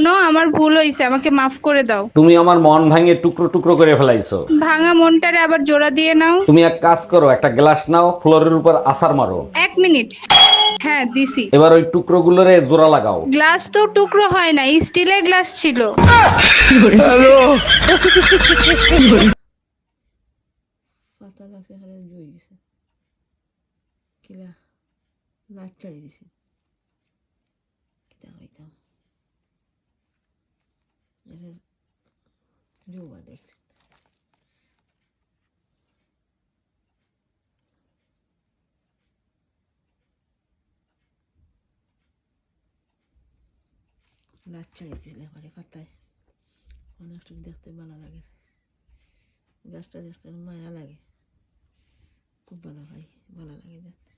শোনো আমার ভুল হয়েছে আমাকে মাফ করে দাও। তুমি আমার মন ভাঙে টুকরো টুকরো করে ফেলাইছো। ভাঙা মনটারে আবার জোড়া দিয়ে নাও। তুমি এক কাজ করো একটা গ্লাস নাও ফ্লোরের উপর আসার মারো। এক মিনিট। হ্যাঁ দিছি। এবার ওই টুকরো গুলোরে জোড়া লাগাও। গ্লাস তো টুকরো হয় না স্টিলের গ্লাস ছিল। পাতা গাছে হারে জুই গেছে। কিলা লাচ চাড়ি দিছে। ধরছে লাচ চাড়ি দিছিল এবারে পাতায় দেখতে ভালো লাগে গাছটা দেখতে মায়া লাগে খুব ভালো ভাই ভালো লাগে দেখতে